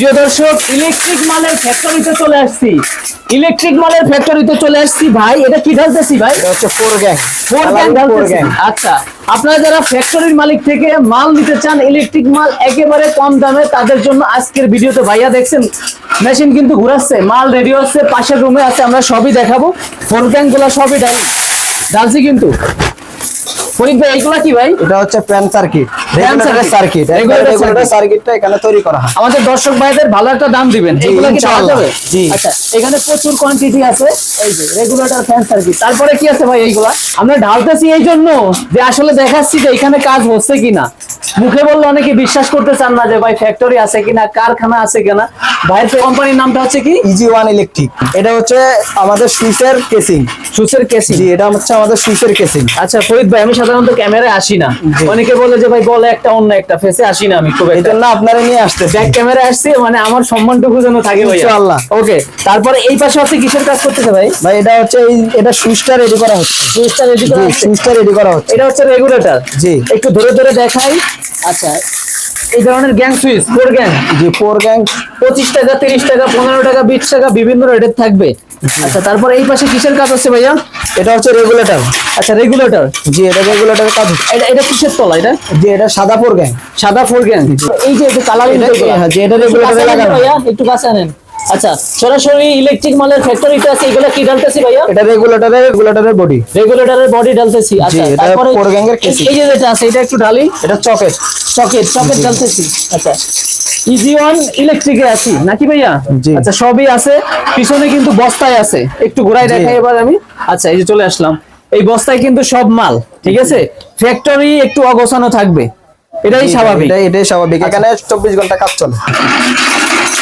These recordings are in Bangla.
প্রিয় দর্শক ইলেকট্রিক মালের ফ্যাক্টরিতে চলে আসছি। ইলেকট্রিক মালের ফ্যাক্টরিতে চলে আসছি ভাই। এটা কি ঢালতেছি ভাই? এটা হচ্ছে ফোর গ্যাং ফোর গ্যাং ঢালতেছি। আচ্ছা আপনারা যারা ফ্যাক্টরির মালিক থেকে মাল নিতে চান ইলেকট্রিক মাল একেবারে কম দামে তাদের জন্য আজকের ভিডিওতে ভাইয়া দেখছেন মেশিন কিন্তু ঘুরাচ্ছে মাল রেডি হচ্ছে পাশের রুমে আছে আমরা সবই দেখাবো। ফোর গ্যাংগুলো সবই ডালি ডালছি কিন্তু। ফরিদ ভাই এইগুলা কি ভাই? এটা হচ্ছে fan circuit. Regulator circuit. Regulator সার্কিটটা এখানে তৈরি করা হয়। আমাদের দর্শক ভাইদের ভালো একটা দাম দিবেন। জি, কি পাওয়া যাবে? জি। আচ্ছা এখানে প্রচুর কোয়ান্টিটি আছে। এই যে রেগুলেটর ফ্যান সার্কিট। তারপরে কি আছে ভাই এইগুলা? আমরা ঢালতেছি এই জন্য যে আসলে দেখাচ্ছি যে এখানে কাজ হচ্ছে কিনা। মুখে বললে অনেকে বিশ্বাস করতে চান না যে ভাই ফ্যাক্টরি আছে কিনা কারখানা আছে কিনা। ভাইয়ের কোম্পানির নামটা হচ্ছে কি? ইজি ওয়ান ইলেকট্রিক এটা হচ্ছে আমাদের সুইচের কেসিং সুসের কেসি জি এটা হচ্ছে আমাদের সুইচের কেসিং আচ্ছা ফরিদ ভাই আমি সাধারণত ক্যামেরায় আসি না। অনেকে বলে যে ভাই বলে একটা অন্য একটা ফেসে আসি না আমি খুব এই একটা। জন্য আপনারা নিয়ে আসতে ব্যাক ক্যামেরা আসছে মানে আমার সম্মানটুকু যেন থাকে ভাই ইনশাআল্লাহ। ওকে তারপরে এই পাশে হচ্ছে কিসের কাজ করতেছে ভাই? ভাই এটা হচ্ছে এই এটা সুইচটা রেডি করা হচ্ছে। সুইচটা রেডি করা আছে সুইচটা রেডি করা হচ্ছে। এটা হচ্ছে রেগুলেটর জি। একটু ধরে ধরে দেখাই। আচ্ছা। এই ধরনের গ্যাং সুইচ ফোর গ্যাং জি ফোর গ্যাং পঁচিশ টাকা তিরিশ টাকা পনেরো টাকা বিশ টাকা বিভিন্ন রেটের থাকবে। আচ্ছা তারপর এই পাশে কিসের কাজ আছে ভাইয়া? এটা হচ্ছে রেগুলেটর আচ্ছা রেগুলেটর জি এটা রেগুলেটরের কাজ এটা এটা কিসের তলা এটা? জি এটা সাদা ফোর গ্যাং সাদা ফোর গ্যাং এই যে একটু কালার এটা- হ্যাঁ, যে এটা রেগুলেটরে লাগানো। ভাইয়া একটু কাছে আনেন। আচ্ছা সরাসরি ইলেকট্রিক মালের ফ্যাক্টরিতে আছে এগুলো কি ঢালতেছি ভাইয়া? এটা রেগুলেটরের রেগুলেটরের বডি রেগুলেটরের বডি ঢালতেছি আচ্ছা তারপরে এর casing। এই যে যেটা আছে এটা একটু ঢালি। এটা চকেট সকেট সকেট ঢালতেছি আচ্ছা। ইজি ওয়ান ইলেকট্রিকে আছি নাকি ভাইয়া? আচ্ছা সবই আছে পিছনে কিন্তু বস্তায় আছে। একটু ঘোরাই। দেখাই এবার আমি। আচ্ছা এই যে চলে আসলাম। এই বস্তায় কিন্তু সব মাল ঠিক আছে? ফ্যাক্টরি একটু অগোছানো থাকবে। এটাই স্বাভাবিক। এটাই স্বাভাবিক। এখানে চব্বিশ ঘণ্টা কাজ চলে।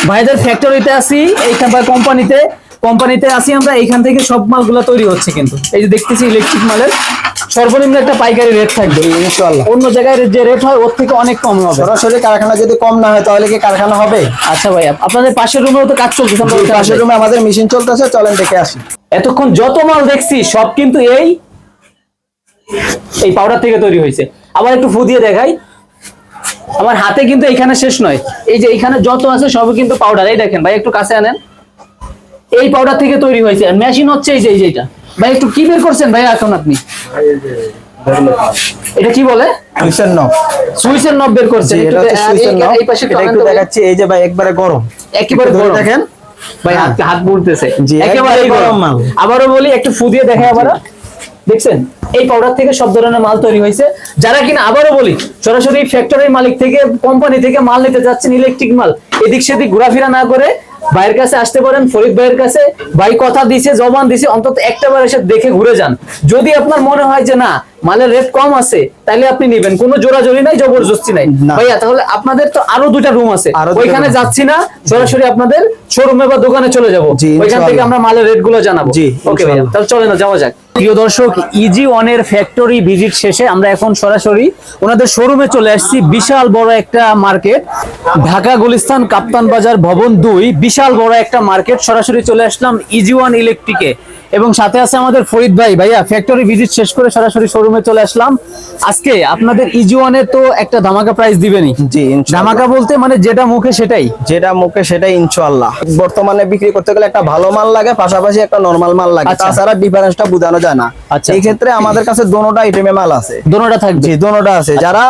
ভাইদের ফ্যাক্টরিতে আছি এইখান বা কোম্পানিতে কোম্পানিতে আছি আমরা এইখান থেকে সব মালগুলো তৈরি হচ্ছে কিন্তু। এই যে দেখতেছি ইলেকট্রিক মালের সর্বনিম্ন একটা পাইকারি রেট থাকবে। ইনশাআল্লাহ। অন্য জায়গায় যে রেট হয় ওর থেকে অনেক কম হবে। সরাসরি কারখানা যদি কম না হয় তাহলে কি কারখানা হবে? আচ্ছা ভাইয়া আপনাদের পাশের রুমেও তো কাজ চলছে পাশের। রুমে আমাদের মেশিন চলতেছে চলেন দেখে আসি। এতক্ষণ যত মাল দেখছি সব কিন্তু এই এই পাউডার থেকে তৈরি হয়েছে। আবার একটু ফু দিয়ে দেখাই। আমার হাতে কিন্তু এখানে শেষ নয়। এই যে এখানে যত আছে সবই কিন্তু পাউডার এই দেখেন ভাই একটু কাছে আনেন। এই পাউডার থেকে তৈরি হয়েছে। আর মেশিন হচ্ছে এই যে এই যেটা ভাই একটু কি বের করছেন ভাই এখন আপনি? এটা কি বলে? সুইচের নব সুইচের নব বের করছেন। এটা এই- নব এই পাশে এটা একটু দেখাচ্ছি। এই যে ভাই একবারে গরম। একবারে গরম। দেখেন। ভাই। হাত হাত বলতেছে। একেবারে গরম। মাল। আবারও বলি একটু ফু দিয়ে দেখে আবার দেখছেন? এই পাউডার থেকে সব ধরনের মাল তৈরি হয়েছে। যারা কিনা, আবারও বলি, সরাসরি ফ্যাক্টরির মালিক থেকে কোম্পানি থেকে মাল নিতে যাচ্ছেন ইলেকট্রিক মাল। এদিক সেদিক ঘোরাফেরা না করে ভাইয়ের কাছে আসতে পারেন, ফরিদ ভাইয়ের কাছে। ভাই কথা দিছে, জবান দিছে, অন্তত একটা বার এসে দেখে ঘুরে যান। যদি আপনার মনে হয় যে না মালের রেট কম আছে তাহলে আপনি নেবেন। কোনো জোরাজোরি নাই জবরদস্তি নাই। ভাইয়া তাহলে আপনাদের তো আরও দুটা রুম আছে। ওইখানে যাচ্ছি না সরাসরি আপনাদের শোরুমে বা দোকানে চলে যাব। ওইখান থেকে আমরা মালের রেটগুলো জানাব। জি, ওকে ভাইয়া তাহলে চলে না যাওয়া যাক। প্রিয় দর্শক ইজি ওয়ানের ফ্যাক্টরি ভিজিট শেষে আমরা এখন সরাসরি ওনাদের শোরুমে চলে আসছি বিশাল বড় একটা মার্কেট ঢাকা গুলিস্তান কাপ্তান বাজার ভবন দুই বিশাল বড় একটা মার্কেট সরাসরি চলে আসলাম ইজি ওয়ান ইলেকট্রিকে এবং সাথে আছে আমাদের ফরিদ ভাই। ভাইয়া ফ্যাক্টরি ভিজিট শেষ করে সরাসরি শোরুমে চলে আসলাম। আজকে আপনাদের ইজি ওয়ানের তো একটা ধামাকা প্রাইস দিবেনই। জি ধামাকা বলতে মানে যেটা মুখে সেটাই। যেটা মুখে সেটাই ইনশাআল্লাহ। বর্তমানে বিক্রি করতে গেলে একটা ভালো মাল লাগে পাশাপাশি একটা নরমাল মাল লাগে। আচ্ছা। তাছাড়া ডিফারেন্সটা বোঝানো যায় না। আচ্ছা। এই ক্ষেত্রে আমাদের কাছে দোনোটা আইটেমে মাল আছে। দোনোটা থাকবে। জি দোনোটা আছে। যারা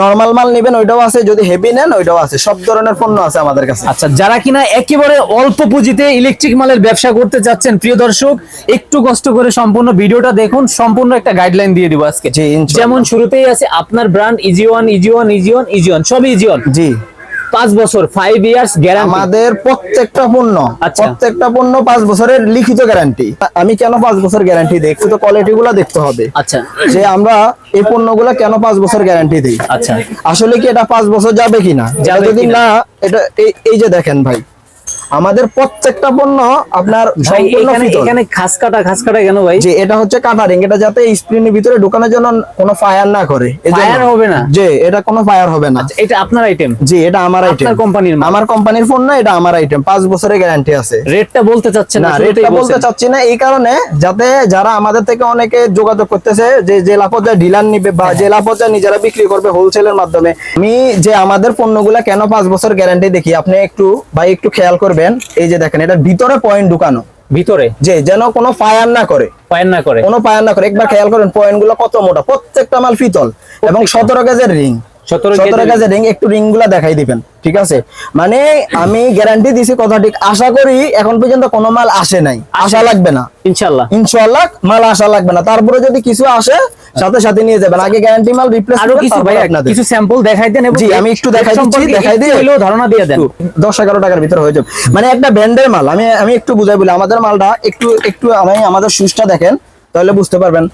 নরমাল মাল নেবেন ওইটাও আছে। যদি হেভি নেন ওইটাও আছে। সব ধরনের পণ্য আছে আমাদের কাছে। আচ্ছা যারা কিনা একেবারে অল্প পুঁজিতে ইলেকট্রিক মালের ব্যবসা করতে চাচ্ছেন প্রিয় দর্শক একটু কষ্ট করে সম্পূর্ণ ভিডিওটা দেখুন সম্পূর্ণ একটা গাইডলাইন দিয়ে দিব আজকে। যেমন শুরুতেই আছে আপনার brand easy one easy one easy one easy one সবই ইজি ওয়ান জি। পাঁচ বছর ফাইভ ইয়ার্স গ্যারান্টি আমাদের প্রত্যেকটা পণ্য আচ্ছা। প্রত্যেকটা পণ্য পাঁচ বছরের লিখিত গ্যারান্টি আমি কেন পাঁচ বছর গ্যারান্টি দিই? একটু তো কোয়ালিটি গুলো দেখতে হবে। আচ্ছা। যে আমরা এই পণ্যগুলো কেন পাঁচ বছর গ্যারান্টি দিই? আচ্ছা। আসলে কি এটা পাঁচ বছর যাবে কিনা? যদি না এটা এই যে দেখেন ভাই আমাদের প্রত্যেকটা পণ্য আপনার ভাই এখানে খাস কাটা খাস কাটা কেন ভাই? যে এটা হচ্ছে কাটারিং এটা যাতে স্ক্রিনের ভিতরে ঢোকানোর জন্য কোনো ফায়ার না করে। Fire হবে না? যে এটা কোনো ফায়ার হবে না। এটা আপনার আইটেম জি এটা আমার আইটেম আপনার কোম্পানির আমার কোম্পানির ফোন না এটা আমার আইটেম বছরের গ্যারান্টি আছে। রেটটা বলতে চাচ্ছেন না রেটটা বলতে চাচ্ছি না এই কারণে যাতে যারা আমাদের থেকে অনেকে যোগাযোগ করতেছে যে জেলা পর্যায়ে ডিলার নিবে বা হ্যাঁ। জেলা পর্যায়ে নিজেরা বিক্রি করবে হোলসেলের মাধ্যমে আমি যে আমাদের পণ্যগুলা কেন পাঁচ বছর গ্যারান্টি দেখি আপনি একটু ভাই একটু খেয়াল করবেন এই যে দেখেন এটার ভিতরে পয়েন্ট ঢুকানো। ভিতরে? যে যেন কোনো ফায়ার না করে। পায়েন না করে। কোনো ফায়ার না করে। একবার খেয়াল করেন পয়েন্টগুলো কত মোটা? প্রত্যেকটা মাল পিতল এবং সতেরো গেজের রিং সতেরো গেজের গেজের রিং একটু রিংগুলা দেখাই দিবেন ঠিক আছে? মানে আমি গ্যারান্টি দিছি কথা ঠিক। আশা করি এখন পর্যন্ত কোনো মাল আসে নাই। আশা লাগবে না। ইনশাআল্লাহ। ইনশাআল্লাহ মাল আসা লাগবে না। তারপরে যদি কিছু আসে সাথে সাথে নিয়ে যাবেন। আগে গ্যারান্টি মাল রিপ্লেস আরও কিছু ভাই আপনাদের। কিছু স্যাম্পল দেখাই দেন এবং জি, আমি একটু দেখাই দিচ্ছি, দেখাই দিয়ে- হলেও ধারণা দিয়ে দেন। দশ এগারো টাকার ভিতরে হয়ে যাবে। মানে একটা ব্র্যান্ডের মাল আমি আমি একটু বুঝাই বলি আমাদের মালটা একটু একটু আমি আমাদের শুজটা দেখেন তাহলে বুঝতে পারবেন।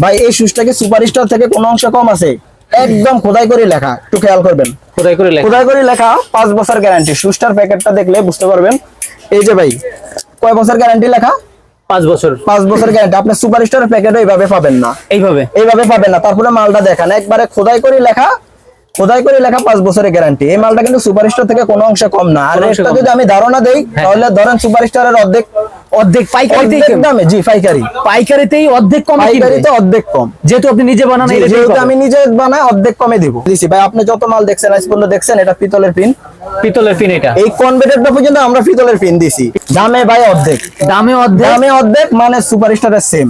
ভাই এই শুজটা কি সুপারস্টার থেকে কোন অংশ কম আছে। একদম খোদাই করে লেখা একটু খেয়াল করবেন। খোদাই করে লেখা। খোদাই করে লেখা পাঁচ বছর গ্যারান্টি শুজটার প্যাকেটটা দেখলে বুঝতে পারবেন। এই যে ভাই কয় বছর গ্যারান্টি লেখা? পাঁচ বছর। পাঁচ বছর গ্যারান্টি আপনি সুপারস্টার প্যাকেট এইভাবে পাবেন না। এইভাবে? এইভাবে পাবেন না। তারপরে মালটা দেখান একবারে খোদাই করে লেখা খোদাই করে লেখা পাঁচ বছরের গ্যারান্টি এই মালটা কিন্তু সুপারস্টার থেকে কোনো অংশে কম না। আর রেটটা যদি আমি ধারণা দেই তাহলে ধরেন সুপারস্টারের অর্ধেক অর্ধেক পাইকারিতেই অর্ধেক কেমন? দামে জি পাইকারি। পাইকারিতেই অর্ধেক কমে পাইকারিতে অর্ধেক কম। যেহেতু আপনি নিজে বানান যেহেতু আমি নিজে বানাই অর্ধেক কমে দিব। দিছি ভাই আপনি যত মাল দেখছেন আজ পর্যন্ত দেখছেন এটা পিতলের পিন পিতলের পিন এটা। এই কনভেটেডটা পর্যন্ত আমরা পিতলের পিন দিছি। দামে ভাই অর্ধেক। দামে অর্ধেক। দামে অর্ধেক মানে সুপার সুপারস্টারের সেম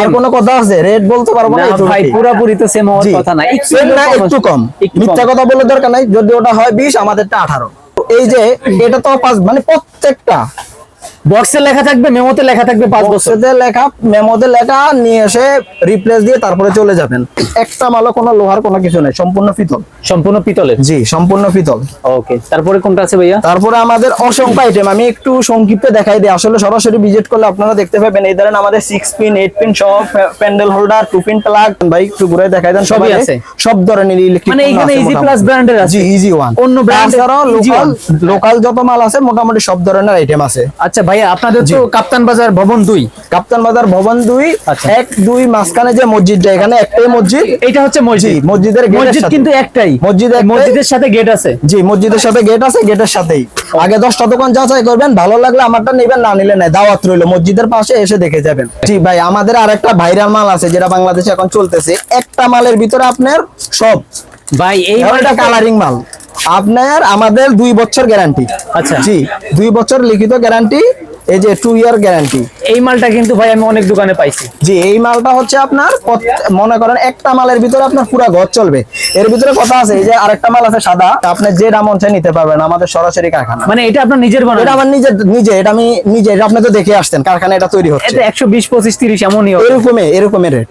আর কোনো কথা আছে? রেট বলতে পারব না ভাই থেকে। তো সেম হওয়ার কথা না একটু না, কম একটু কম মিথ্যা কথা বলে দরকার নাই যদি ওটা হয় বিশ আমাদেরটা আঠারো। এই যে এটা তো পাঁচ মানে প্রত্যেকটা বক্সে লেখা থাকবে মেমোতে লেখা থাকবে পাঁচ বক্সেতে লেখা মেমোতে লেখা নিয়ে এসে রিপ্লেস দিয়ে তারপরে চলে যাবেন। একটা মালও কোনো লোহার কোনো কিছু নাই সম্পূর্ণ পিতল। সম্পূর্ণ পিতলের? জি সম্পূর্ণ পিতল। ওকে তারপরে কোনটা আছে ভাইয়া? তারপরে আমাদের অসংখ্য আইটেম আমি একটু সংক্ষিপ্তে দেখাই দিই। আসলে সরাসরি ভিজিট করলে আপনারা দেখতে পাবেন এই ধরেন আমাদের সিক্স পিন এইট পিন সহ pendant holder two pin plug ভাই একটু ঘুরে দেখাই দেন সবই আছে। সব ধরনের ইলেকট্রিক মানে এখানে ইজি প্লাস ব্র্যান্ডের আছে। জি ইজি ওয়ান অন্য এর লোকাল লোকাল যত মাল আছে মোটামুটি সব ধরনের আইটেম আছে। আচ্ছা ভাইয়া আপনাদের তো কাপ্তান বাজার ভবন দুই। কাপ্তান বাজার ভবন দুই আচ্ছা। এক দুই মাঝখানে যে মসজিদটা এখানে একটাই মসজিদ। এটা হচ্ছে মসজিদ। মসজিদের মসজিদ কিন্তু একটাই। মসজিদ মসজিদের সাথে গেট আছে। জি মসজিদের সাথে গেট আছে গেটের সাথেই। আগে দশটা দোকান যাচাই করবেন ভালো লাগলে আমারটা নেবেন না নিলে নাই দাওয়াত রইল। মসজিদের পাশে এসে দেখে যাবেন। জি ভাই আমাদের আরেকটা ভাইরাল মাল আছে যেটা বাংলাদেশে এখন চলতেছে। একটা মালের ভিতরে আপনার সব। ভাই এই মালটা কালারিং মাল। আপনার আমাদের দুই বছর গ্যারান্টি আচ্ছা। জি দুই বছর লিখিত গ্যারান্টি এই যে টু ইয়ার গ্যারান্টি এই মালটা কিন্তু ভাই আমি অনেক দোকানে পাইছি। জি এই মালটা হচ্ছে আপনার মনে করেন একটা মালের ভিতরে আপনার পুরো ঘর চলবে। এর ভিতরে কথা আছে এই যে আরেকটা মাল আছে সাদা আপনি যে দাম চাই নিতে পারবেন আমাদের সরাসরি কারখানা। মানে এটা আপনার নিজের বানানো? এটা আমার নিজের নিজে এটা আমি নিজে এটা আপনি তো দেখে আসছেন কারখানা এটা তৈরি হচ্ছে। এটা একশো বিশ পঁচিশ তিরিশ এমনই হবে। এরকমই এরকমের রেট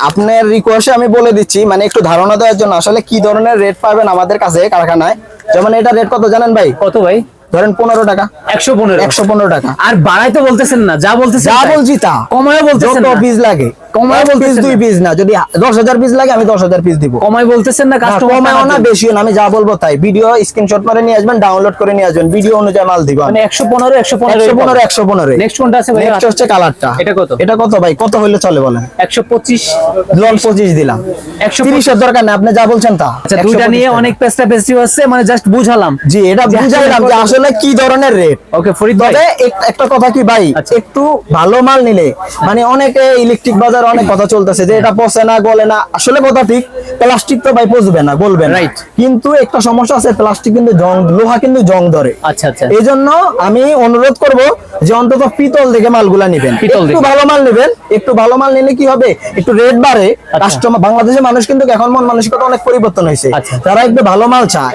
আপনার রিকোয়েস্টে আমি বলে দিচ্ছি মানে একটু ধারণা দেওয়ার জন্য আসলে কি ধরনের রেট পাবেন আমাদের কাছে কারখানায়? যেমন এটা রেট কত জানেন ভাই? কত ভাই? ধরেন পনেরো টাকা। একশো পনেরো। একশো পনেরো টাকা। আর বাড়াইতে বলতেছেন না যা বলতেছেন যা বলছি তা। কমায় বলতেছেন যত পিস লাগে। কমায় এক দুই পিস না যদি দশ হাজার পিস লাগে আমি দশ হাজার পিস দিব। কমায় বলতেছেন না কাস্টমার কমায়ও না বেশিও না আমি যা বলব তাই। ভিডিও স্ক্রিনশট করে নিয়ে আসবেন ডাউনলোড করে নিয়ে আসবেন। ভিডিও অনুযায়ী মাল দিব মানে নেক্সট কোনটা আছে ভাই নেক্সট হচ্ছে কালারটা এটা কত? এটা কত ভাই? কত হইলে চলে বলেন? লন দিলাম। দরকার না আপনি যা বলছেন তা। আচ্ছা দুইটা নিয়ে অনেক পেস্টা পেস্টি হচ্ছে মানে জাস্ট বুঝালাম। জি এটা বুঝাইলাম যে আসলে কি ধরনের রেট ওকে ফরিদ ভাই। একটা কথা কি ভাই? আচ্ছা। একটু ভালো মাল নিলে মানে অনেকে ইলেকট্রিক বাজার অনেক কথা চলতেছে যে এটা পচে না গলে না আসলে কথা ঠিক প্লাস্টিক তো ভাই পচবে না গলবে না। Right. কিন্তু একটা সমস্যা আছে প্লাস্টিক কিন্তু জং লোহা কিন্তু জং ধরে। আচ্ছা আচ্ছা। এই জন্য আমি অনুরোধ করব যে অন্তত পিতল দেখে মালগুলা নিবেন। একটু ভালো মাল নেবেন একটু ভালো মাল নিলে কি হবে? একটু রেট বাড়ে। আচ্ছা। কাস্টমার বাংলাদেশের মানুষ কিন্তু এখন মন মানসিকতা অনেক পরিবর্তন হয়েছে। আচ্ছা। তারা একটু ভালো মাল চায়।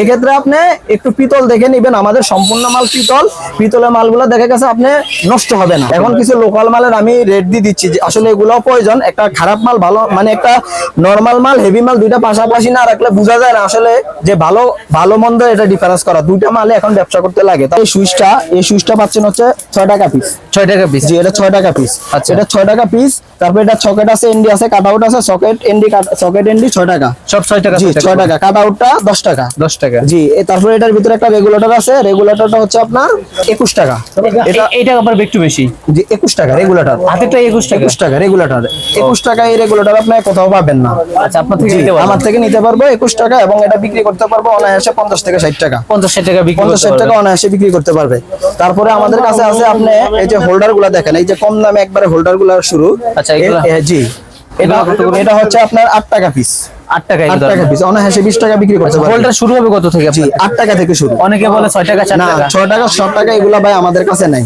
এক্ষেত্রে আপনি একটু পিতল দেখে নিবেন আমাদের সম্পূর্ণ মাল পিতল। পিতলের মালগুলো দেখে গেছে আপনি নষ্ট হবে না। এখন কিছু লোকাল মালের আমি রেট দিয়ে দিচ্ছি যে আসলে এগুলো প্রয়োজন। একটা খারাপ মাল ভালো মানে একটা নর্মাল মাল হেভি মাল দুইটা পাশাপাশি না রাখলে বোঝা যায় না আসলে যে ভালো ভালো মন্দ এটা ডিফারেন্স করা। দুইটা মালে এখন ব্যবসা করতে লাগে। তো এই সুইচটা এই সুইচটা পাচ্ছেন হচ্ছে ছয় টাকা পিস ছয় টাকা পিস জি এটা ছয় টাকা পিস আচ্ছা। এটা ছয় টাকা পিস তারপর এটা সকেট আছে এনডি আছে কাট আউট আছে সকেট এনডি সকেট এনডি ছয় টাকা। সব ছয় টাকা জি ছয় টাকা। কাট আউটটা দশ টাকা। দশ টাকা। জি তারপরে এটার ভিতরে একটা রেগুলেটর আছে রেগুলেটরটা হচ্ছে আপনার একুশ টাকা। এটা এ- এইটা আবার একটু বেশি। জি একুশ টাকা রেগুলেটর হাতেরটা একুশ টাকা। একুশ টাকা রেগুলেটর একুশ টাকা এই রেগুলেটর আপনি কোথাও পাবেন না। আচ্ছা আপনার থেকে নিতে আমার থেকে নিতে পারব একুশ টাকা এবং এটা বিক্রি করতে পারব অনায়াসে পঞ্চাশ থেকে ষাট টাকা। পঞ্চাশ ষাট টাকা পঞ্চাশ ষাট টাকা অনায়াসে বিক্রি করতে পারবে। তারপরে আমাদের কাছে আছে আপনি এই যে হোল্ডারগুলা দেখেন এই যে কম দামে একবারে হোল্ডারগুলা শুরু। আচ্ছা, জি। এটা এটা হচ্ছে আপনার আট টাকা পিস আট টাকা আট টাকা পিস অনায়াসে বিশ টাকা বিক্রি করতে পারবে। হোল্ডার শুরু হবে কত থেকে? আট টাকা থেকে শুরু। অনেকে বলে ছয় টাকা না টাকা। ছয় টাকা সাত টাকা এগুলা ভাই আমাদের কাছে নাই।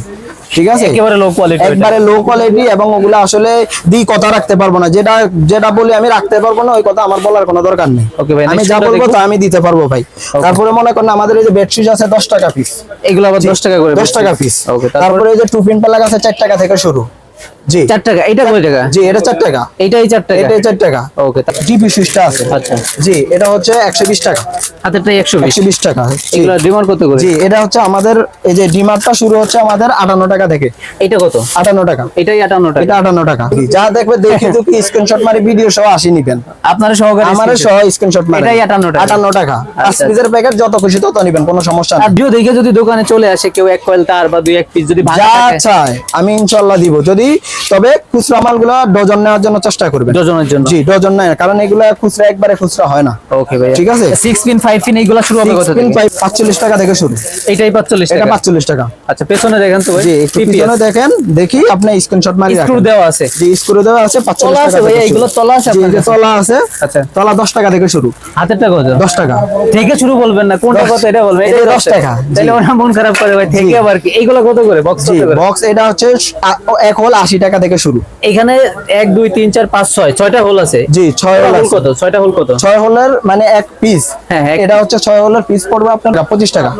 ঠিক আছে? একেবারে লো কোয়ালিটি একবারে লো কোয়ালিটি এবং ওগুলো আসলে দি কথা রাখতে পারব না। যেটা যেটা বলি আমি রাখতে পারব না ওই কথা আমার বলার কোনো দরকার নেই। ওকে ভাই, আমি যা বলব তা আমি দিতে পারব ভাই। তারপরে মনে করেন আমাদের এই যে বেডশিট আছে দশ টাকা পিস এগুলো আবার দশ টাকা করে দশ টাকা পিস ওকে তারপরে এই যে টু পিন প্লাগ আছে 4 টাকা থেকে শুরু। জি। চার টাকা। এটা কয় টাকা? জি এটা চার টাকা। এইটাই চার টাকা। এটাই চার টাকা। ওকে জিপি সুইচটা আছে। আচ্ছা। জি এটা হচ্ছে একশো বিশ টাকা। হাতেরটাই একশো বিশ। একশো বিশ টাকা এগুলো ডিমান্ড কত করে? জি এটা হচ্ছে আমাদের এই যে শুরু হচ্ছে আমাদের আটান্ন টাকা থেকে এইটা কত? আটান্ন টাকা। এটাই আটান্ন টাকা। এটা আটান্ন টাকা। যা দেখবে দেখে তো কি স্ক্রিনশট মারি ভিডিও সহ আসি নিবেন। আপনার সহকারী আমার সহ স্ক্রিনশট মারি এটাই 58 টাকা। আটান্ন টাকা। পাঁচ আচ্ছা। পিসের প্যাকেট যত খুশি তত নিবেন কোনো সমস্যা ভিডিও দেখে যদি দোকানে চলে আসে কেউ এক কয়েল তার বা দুই এক পিস যদি ভাঙা থাকে। চায় আমি ইনশাল্লাহ দিব। যদি তবে খুচরা মালগুলো ডজন নেওয়ার জন্য চেষ্টা করবেন। ডজনের জন্য। জি ডজন নেয় কারণ এগুলো খুচরা একবারে খুচরা হয় না। ওকে ভাই ঠিক আছে? সিক্স পিন ফাইভ পিন এইগুলো শুরু হবে কত থেকে? পাঁচচল্লিশ টাকা থেকে শুরু। এইটাই পাঁচচল্লিশ এটা টাকা। পাঁচচল্লিশ টাকা। আচ্ছা পেছনে দেখেন তো ভাই জি একটু পিছনে দেখেন দেখি আপনি স্ক্রিনশট মারি স্ক্রু দেওয়া আছে। জি স্ক্রু দেওয়া আছে পাঁচচল্লিশ তলা আছে টাকা ভাইয়া, থেকে এগুলো তলা আছে আপনার যে কাছে? তলা আছে আচ্ছা। তলা দশ টাকা থেকে শুরু। হাতেরটা কত? দশ টাকা। থেকে শুরু বলবেন না কোনটা কত এটা বলবেন। এটা এটা দশ টাকা, তাহলে ওরা মন খারাপ করে ভাই থেকে আবার কি? এইগুলো কত করে? বক্স কত করে? বক্স এটা হচ্ছে এক হল আশি টাকা থেকে শুরু। এখানে এক দুই তিন চার পাঁচ ছয় ছয়টা হোল আছে। জি ছয় হোল কত? ছয়টা হোল কত? ছয় হোলের মানে এক পিস হ্যাঁ, এটা হচ্ছে ছয় হোলের পিস পড়বে আপনার পঁচিশ টাকা।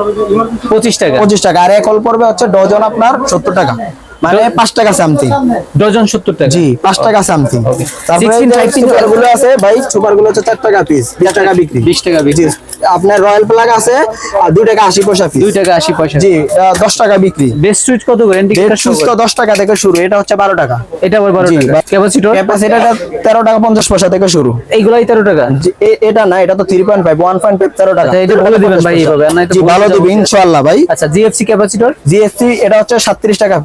পঁচিশ টাকা। পঁচিশ টাকা। আর এক হোল পড়বে হচ্ছে ডজন আপনার সত্তর টাকা। মানে পাঁচ টাকা সামথিং ডজন সত্তর টাকা। জি পাঁচ টাকা সামথিং তারপরে 16, গুলো আছে ভাই সুপারগুলো হচ্ছে চার টাকা পিস বিশ টাকা বিক্রি। বিশ টাকা বিক্রি। আপনার রয়্যাল প্লাগ আছে আর দুই টাকা আশি পয়সা পিস দুই টাকা আশি পয়সা। জি আহ, দশ টাকা বিক্রি। বেস্ট সুইচ কত করে? সুইচ তো দশ টাকা থেকে শুরু এটা হচ্ছে বারো টাকা। এটা আবার বারো জি, টাকা। ক্যাপাসিটর ক্যাপাসিটারটা তেরো টাকা পঞ্চাশ পয়সা থেকে শুরু। এইগুলাই তেরো টাকা? জি, এটা না এটা তো three point five one point five তেরো টাকা। আচ্ছা, এটা বলে দিবেন ভাই এইভাবে, জি বলতে ভালো যাব। দিবি ইনশাল্লাহ ভাই। আচ্ছা জিএফসি ক্যাপাসিটর জিএসটি এটা হচ্ছে সাতত্রিশ টাকা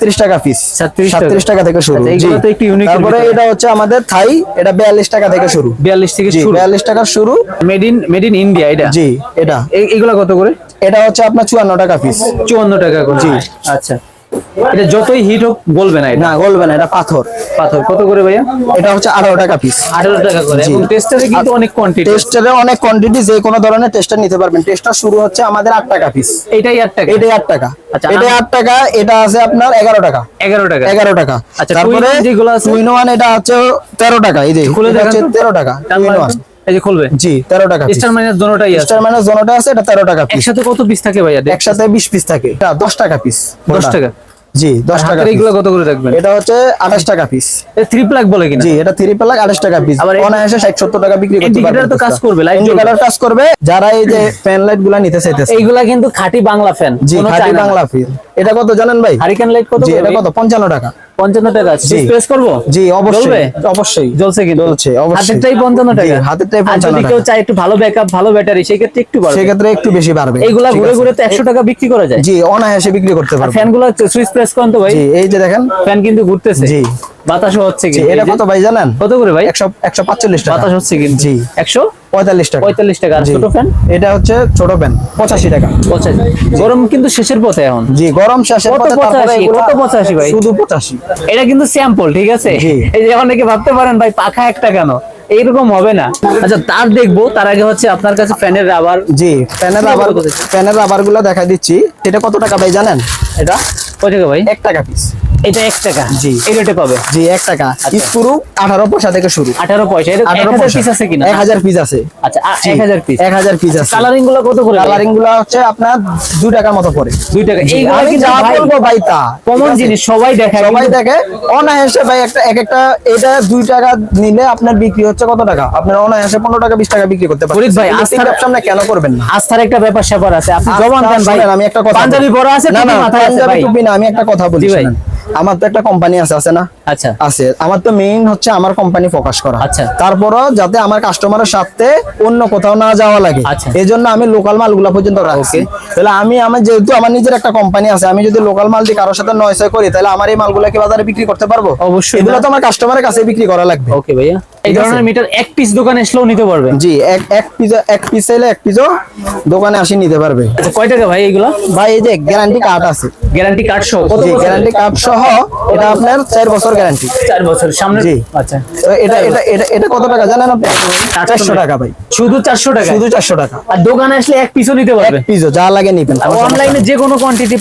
সাতত্রিশ টাকা পিস 37 টাকা। সাতত্রিশ টাকা থেকে শুরু। আচ্ছা, তো একটু unique তারপরে এটা হচ্ছে আমাদের থাই এটা বিয়াল্লিশ টাকা থেকে শুরু। বিয়াল্লিশ থেকে শুরু। বিয়াল্লিশ টাকা শুরু। Made in made in India এটা? জি এটা। এইগুলো কত করে? এটা হচ্ছে আপনার চুয়ান্ন টাকা পিস চুয়ান্ন টাকা করে। জি। আচ্ছা। এটা যতই হিট হোক বলবে না এটা। না বলবে না এটা পাথর। পাথর। কত করে ভাইয়া? এটা হচ্ছে আঠারো টাকা পিস আঠারো টাকা করে। এবং টেস্টারে কিন্তু অনেক কোয়ান্টিটি টেস্টারে অনেক কোয়ান্টিটি যে কোনো ধরনের টেস্টার নিতে পারবেন। টেস্টার শুরু হচ্ছে আমাদের আট টাকা পিস এইটাই আট টাকা। এটাই আট টাকা। আচ্ছা, এটাই আম- আট টাকা এটা আছে আপনার এগারো টাকা। এগারো টাকা। এগারো টাকা। আচ্ছা, তারপরে যেগুলো আছে? টুইন ওয়ান এটা হচ্ছে তেরো টাকা। এই যে খুলে এটা দেখান তেরো টাকা। এই যে খুলবে? জি তেরো টাকা স্টার মাইনাস দোনোটাই আছে। স্টার মাইনাস আছে এটা টাকা পিস একসাথে কত পিস থাকে ভাইয়া? একসাথে বিশ পিস থাকে। এটা টাকা পিস দশ টাকা? জি দশ টাকা এগুলো কত করে রাখবেন? এটা হচ্ছে আঠাশ টাকা পিস প্লাগ বলে কিনা? জি এটা টাকা পিস অনায়াসে টাকা বিক্রি করতে তো কাজ করবে, ইন্ডিকেটর কাজ করবে। যারা এই যে ফ্যান লাইটগুলা নিতে চাইতেছে। এইগুলা কিন্তু খাঁটি বাংলা ফ্যান জি খাঁটি বাংলা ফিল এটা কত জানেন ভাই? হারিকেন লাইট কত জি এটা কত? পঞ্চান্ন টাকা। পঞ্চান্ন টাকা জি। প্রেস করব? জি অবশ্যই। অবশ্যই। জ্বলছে কিন্তু। জ্বলছে অবশ্যই। হাতেরটাই পঞ্চান্ন টাকা। হাতেরটাই আর পঞ্চান্ন যদি কেউ চায় একটু ভালো ব্যাকআপ ভালো ব্যাটারি সেই ক্ষেত্রে একটু বাড়বে। সেক্ষেত্রে একটু বেশি বাড়বে। এইগুলা ঘুরে ঘুরে তো একশো টাকা বিক্রি করা যায়। জি অনায়াসে বিক্রি করতে পারবে। ফ্যানগুলো সুইচ প্রেস করেন তো ভাই। জি এই যে দেখেন। ফ্যান কিন্তু ঘুরতেছে। জি। বাতাসও হচ্ছে জি, এটা কত ভাই জানেন? কত করে ভাই? একশো একশো পাঁচচল্লিশ টাকা। বাতাস হচ্ছে কিন্তু। জি। একশো পঁয়তাল্লিশ টাকা। পঁয়তাল্লিশ টাকা। ছোট ফ্যান? এটা হচ্ছে ছোট প্যান পঁচাশি টাকা। পঁচাশি। গরম কিন্তু শেষের পথে এখন। জি গরম শেষের পথে তারপরে কত 85 ভাই? শুধু পঁচাশি। এটা কিন্তু স্যাম্পল ঠিক আছে? এই যে অনেকে ভাবতে পারেন ভাই পাখা একটা কেন? এইরকম হবে না। আচ্ছা তার দেখব তার আগে হচ্ছে আপনার কাছে ফ্যানের রাবার জি প্যানের কি রাবার? প্যানের রাবারগুলো দেখা দিচ্ছি। এটা কত টাকা ভাই জানেন? এটা? কয় টাকা ভাই? এক টাকা পিস এটা এক টাকা। জি। এই রেটে পাবে। জি টাকা। আচ্ছা। স্ক্রু পয়সা থেকে শুরু। আঠারো পয়সা এটা পিস আছে কিনা? এক হাজার পিস আছে। আচ্ছা এক হাজার পিস এক হাজার পিস আছে। কালারিংগুলো কত করে? কালারিংগুলো হচ্ছে আপনার দুই টাকার মতো পড়ে। টাকা। আমি যা বলব ভাই তা। কমন জিনিস সবাই দেখায় সবাই দেখে। অনায়াসে ভাই একটা এক একটা এটা টাকা নিলে আপনার বিক্রি হচ্ছে কত টাকা? আপনার অনায়াসে পনেরো টাকা বিশ টাকা বিক্রি করতে পারেন ফরিদ ভাই, আস্থার- আপনি কেন করবেন না? আস্থার একটা ব্যাপার স্যাপার আছে। আপনি জবান দেন ভাই। আমি একটা কথা পাঞ্জাবি। বড় আছে না না মাথায় আছে পাঞ্জাবি ভাই। টুপি না আমি একটা কথা বলি ভাই। আমার তো একটা কোম্পানি আছে আছে না? আচ্ছা। আছে। আমার তো মেইন হচ্ছে আমার কোম্পানি ফোকাস করা। আচ্ছা। তারপরও যাতে আমার কাস্টমারের সাথে অন্য কোথাও না যাওয়া লাগে। আচ্ছা। এই জন্য আমি লোকাল মালগুলা পর্যন্ত রাখছি। তাহলে আমি আমার যেহেতু আমার নিজের একটা কোম্পানি আছে আমি যদি লোকাল মাল দিয়ে কারোর সাথে নয় করি তাহলে আমার এই মালগুলা কি বাজারে বিক্রি করতে পারব? অবশ্যই। এগুলো তো আমার কাস্টমারের কাছে বিক্রি করা লাগবে। ওকে ভাইয়া। এই ধরনের মিটার এক পিস দোকানে এসলেও নিতে পারবেন জি এক এক পিস এক পিস চাইলে এক পিসও দোকানে আসি নিতে পারবে। আচ্ছা কয় টাকা ভাই এগুলো? ভাই এই যে গ্যারান্টি কার্ড আছে। গ্যারান্টি কার্ড সহ। গ্যারান্টি কার্ড সহ এটা আপনার চার বছর গ্যারান্টি বছর সামনে। আচ্ছা। এটা এটা এটা এটা কত টাকা জানেন আপনি? চারশো টাকা ভাই। শুধু চারশো টাকা? শুধু চারশো টাকা। আর দোকানে আসলে এক পিসও নিতে এক পিসও যা লাগে নিবেন অনলাইনে যে কোনো কোয়ান্টিটি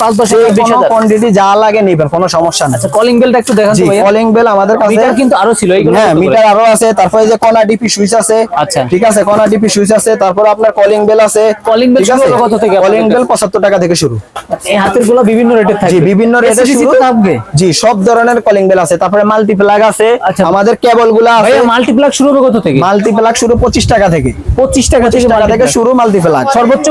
কোয়ান্টিটি যা লাগে নিবেন কোনো সমস্যা আচ্ছা কলিং বেলটা একটু দেখান তো কলিং বেল আমাদের কাছে। মিটার কিন্তু আরও ছিল এইগুলো হ্যাঁ মিটার আরও আছে তারপরে যে কনা ডিপি সুইচ আছে। আচ্ছা। ঠিক আছে কনা ডিপি সুইচ আছে তারপর আপনার কলিং বেল আছে। আছে? হলো কত থেকে? কলিং বেল কাছে? 75 টাকা থেকে শুরু। এই হাতেরগুলো বিভিন্ন রেটের জি থাকবে। বিভিন্ন রেটে শুরু। থাকবে। জি সব ধরনের কলিং বেল আছে। তারপরে মাল্টি প্লাগ আছে। আচ্ছা। আমাদের কেবলগুলা আছে। ভাইয়া শুরু হবে কত থেকে? মাল্টি প্লাগ শুরু 25 টাকা থেকে। পঁচিশ টাকা থেকে টাকা থেকে শুরু মাল্টি প্লাগ সর্বোচ্চ?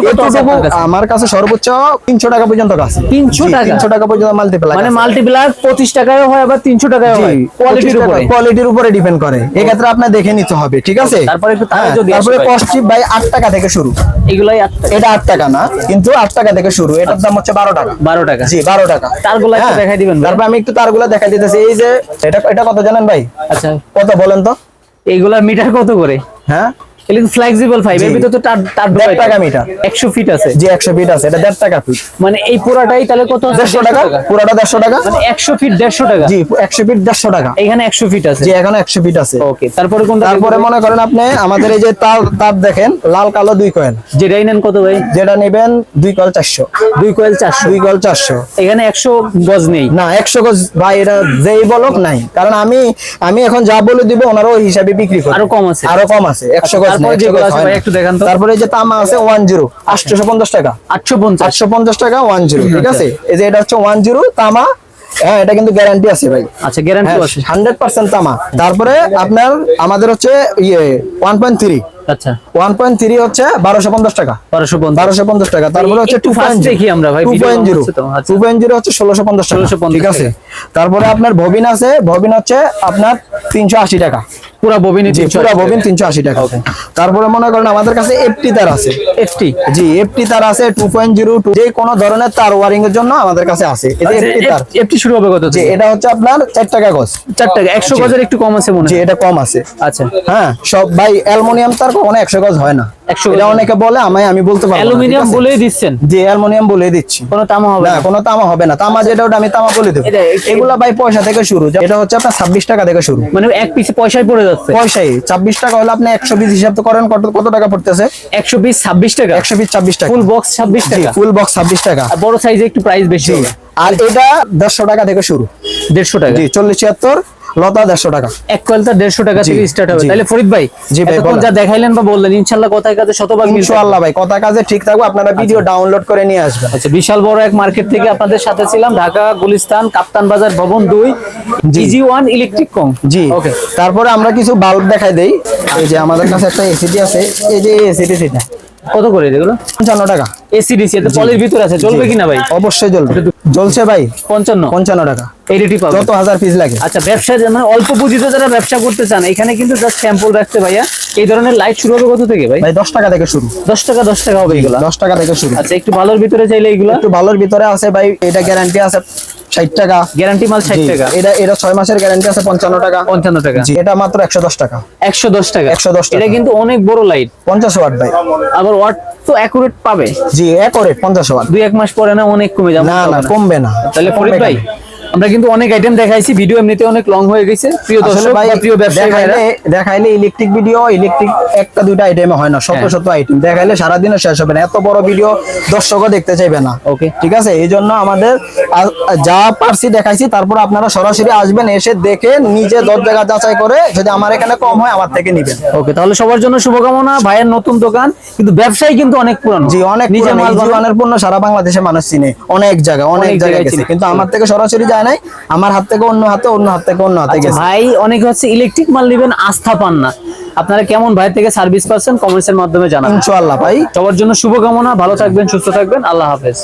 আমার কাছে সর্বোচ্চ 300 টাকা পর্যন্ত আছে। 300 টাকা? 300 টাকা? পর্যন্ত মাল্টি প্লাগ মানে মাল্টিপ্লাক পঁচিশ টাকায় হয় আবার তিনশো টাকায় হয়। কোয়ালিটির উপরে। কোয়ালিটির উপরে ডিপেন্ড করে। এই ক্ষেত্রে আপনার দেখে নিতে হবে ঠিক আছে? তারপরে একটু হ্যাঁ, তারপরে। কস্টিপ ভাই 8 টাকা থেকে শুরু। এগুলাই আট এটা 8 টাকা না কিন্তু আট টাকা থেকে শুরু। এটার দাম হচ্ছে 12 টাকা। বারো টাকা। জি 12 টাকা। তারগুলো হ্যাঁ, দেখাই দিবেন। তারপর আমি একটু তারগুলো দেখাই দিতেছি। এই যে এটা এটা কত জানেন ভাই? আচ্ছা। কত বলেন তো? এইগুলার মিটার কত করে? হ্যাঁ? এটা ফ্লেক্সিবল ফাইভ এর ভিতরে তো তার তার টাকা মিটার। একশো ফিট আছে। জি 100 ফিট আছে এটা 1.5 টাকা ফিট মানে এই পুরাটাই তাহলে কত 150 টাকা? পুরোটা 150 টাকা? মানে একশো ফিট দেড়শো টাকা। জি 100 ফিট 150 টাকা। এখানে একশো ফিট আছে। জি এখন 100 ফিট আছে। ওকে তারপরে কোনটা তারপরে মনে করেন আপনি আমাদের এই যে তার তার দেখেন লাল কালো দুই কয়েল যেটাই নেন কত ভাই? যেটা নেবেন দুই কয়েল 400 দুই কোয়েল চারশো। দুই কয়েল 400 এখানে একশো গজ নেই। না একশো গজ ভাই এটা যেই বলক নাই। কারণ আমি আমি এখন যা বলে দিব ওনারও ওই হিসাবে বিক্রি করে। আরও কম আছে। আরও কম আছে একশো গজ তারপরে যেগুলো আছে ভাই একটু দেখান তো। তারপরে এই যে তামা আছে ওয়ান জিরো আটশো পঞ্চাশ টাকা। ওয়ান জিরো ঠিক আছে? এই যে এটা হচ্ছে ওয়ান জিরো তামা হ্যাঁ এটা কিন্তু গ্যারান্টি আছে ভাই। আচ্ছা গ্যারান্টি আছে। হান্ড্রেড পার্সেন্ট তামা। তারপরে আপনার আমাদের হচ্ছে ইয়ে ওয়ান পয়েন্ট থ্রি আচ্ছা। হচ্ছে টাকা। বারোশো পঞ্চাশ। বারোশো পঞ্চাশ টাকা। তারপরে হচ্ছে দেখি আমরা ভাই, আচ্ছা। টাকা ঠিক আছে? তারপরে আপনার ভবিন আছে ভবিন হচ্ছে আপনার তিনশো আশি টাকা। পুরা ববিনে পুরো তিনশো আশি টাকা। তারপরে মনে করেন আমাদের কাছে এফটি তার আছে। এফটি জি এফটি তার আছে টু পয়েন্ট জিরো টু যে কোনো ধরনের তার ওয়ারিং এর জন্য আমাদের কাছে আছে। এই যে এফটি তার। এফটি শুরু হবে কত জি এটা হচ্ছে আপনার চার টাকা গজ। চার টাকা একশো গজের একটু কম আছে মনে জি এটা কম আছে। আচ্ছা। হ্যাঁ সব ভাই অ্যালুমিনিয়াম তার কখনো একশো গজ হয় না। 100 এটা অনেকে বলে আমি আমি বলতে পারব অ্যালুমিনিয়াম বলেই দিচ্ছেন। জি অ্যালুমিনিয়াম বলে দিচ্ছি। কোনো তামা হবে না না। কোনো তামা হবে না। তামা যেটা ওটা আমি তামা বলে দেবো। এটা- এটা- এগুলা ভাই পয়সা থেকে শুরু। এটা হচ্ছে আপনার ছাব্বিশ টাকা থেকে শুরু। মানে এক পিসে পয়সায় পড়ে যাচ্ছে। পয়সাই। ছাব্বিশ টাকা হলে আপনি একশো বিশ হিসাব তো করেন কত কত টাকা পড়তেছে? একশো পিস ছাব্বিশ টাকা। ফুল বক্স ছাব্বিশ টাকা। ফুল বক্স ছাব্বিশ টাকা। আর বড় সাইজে একটু প্রাইস বেশি আর এটা টাকা থেকে শুরু। দেড়শো টাকা। জি চল্লিশ ছিয়াত্তর। লতা দেড়শো টাকা। এক কয়েলটা টাকা থেকে স্টার্ট হবে। তাহলে ফরিদ ভাই জি ভাই, যা দেখাইলেন বা বললেন কথায় কাজে শতভাগ ইনশাআল্লাহ ভাই কথা কাজে ঠিক থাকব আপনারা ভিডিও ডাউনলোড করে নিয়ে আসবেন। আচ্ছা বিশাল বড় এক মার্কেট থেকে আপনাদের সাথে ছিলাম ঢাকা গুলিস্তান কাপ্তান বাজার ভবন দুই জিজি ওয়ান ইলেকট্রিক কম জি। ওকে তারপরে আমরা কিছু বাল্ব দেখাই দেই। এই যে আমাদের কাছে একটা এসিডি আছে। এই যে এসিডি সেটা। কত করে এগুলো? পঞ্চান্ন টাকা। এসিডিসি এতে পলির ভিতর আছে চলবে কিনা ভাই? অবশ্যই জ্বলবে। জ্বলছে ভাই। পঞ্চান্ন। পঞ্চান্ন টাকা। এই রেটই পাবে। যত হাজার পিস লাগে। আচ্ছা ব্যবসা মানে অল্প পুঁজিতে যারা ব্যবসা করতে চান এখানে কিন্তু জাস্ট স্যাম্পল রাখতে ভাইয়া। এই ধরনের লাইট শুরু হবে কত থেকে ভাই? ভাই দশ টাকা থেকে শুরু। দশ টাকা দশ টাকা হবে এগুলা। দশ টাকা থেকে শুরু। আচ্ছা একটু ভালোর ভিতরে চাইলে এগুলা? একটু ভালোর ভিতরে আছে ভাই এটা গ্যারান্টি আছে ষাট টাকা। গ্যারান্টি মাল ষাট জি, টাকা। এটা এটা ছয় মাসের গ্যারান্টি আছে পঞ্চান্ন টাকা। পঞ্চান্ন টাকা। এটা মাত্র একশো দশ টাকা। একশো দশ টাকা। 110 টাকা। এটা কিন্তু অনেক বড় লাইট পঞ্চাশ ওয়াট ভাই। আবার ওয়াট তো অ্যাকুরেট পাবে? জি অ্যাকুরেট পঞ্চাশ ওয়াট দুই এক মাস পরে না অনেক কমে যাবে? না না কমবে না। তাহলে ফরিদ ভাই? আমরা কিন্তু অনেক আইটেম দেখাইছি ভিডিও এমনিতে অনেক লং হয়ে গেছে। প্রিয় দর্শক ভাই বা প্রিয় ব্যবসায়ী ভাইরা। দেখাইলে ইলেকট্রিক ভিডিও ইলেকট্রিক একটা দুইটা আইটেমে হয় না শত। শত আইটেম দেখাইলে সারাদিনও শেষ হবে না এত বড় ভিডিও দর্শকও দেখতে চাইবে না। ওকে ঠিক আছে? এই জন্য আমাদের যা পারছি দেখাইছি তারপর আপনারা সরাসরি আসবেন এসে দেখে নিজে দর জায়গা যাচাই করে যদি আমার এখানে কম হয় আমার থেকে নিবেন। ওকে তাহলে সবার জন্য শুভকামনা। ভাইয়ের নতুন দোকান কিন্তু ব্যবসায়ী কিন্তু অনেক পুরানো। জি অনেক নিজে মাল এই বানান। জীবনের পণ্য সারা বাংলাদেশে মানুষ চিনে। অনেক জায়গা অনেক জায়গায় চিনে। কিন্তু আমার থেকে সরাসরি যায় নাই। আমার হাত থেকে অন্য হাতে অন্য হাত থেকে অন্য হাতে আচ্ছা, গেছে। ভাই অনেকে হচ্ছে ইলেকট্রিক মাল নেবেন আস্থা পান না। আপনারা কেমন ভাই থেকে সার্ভিস পাচ্ছেন? কমেন্টসের মাধ্যমে জানান ইনশাআল্লাহ ভাই। সবার জন্য শুভকামনা ভালো থাকবেন সুস্থ থাকবেন আল্লাহ হাফেজ।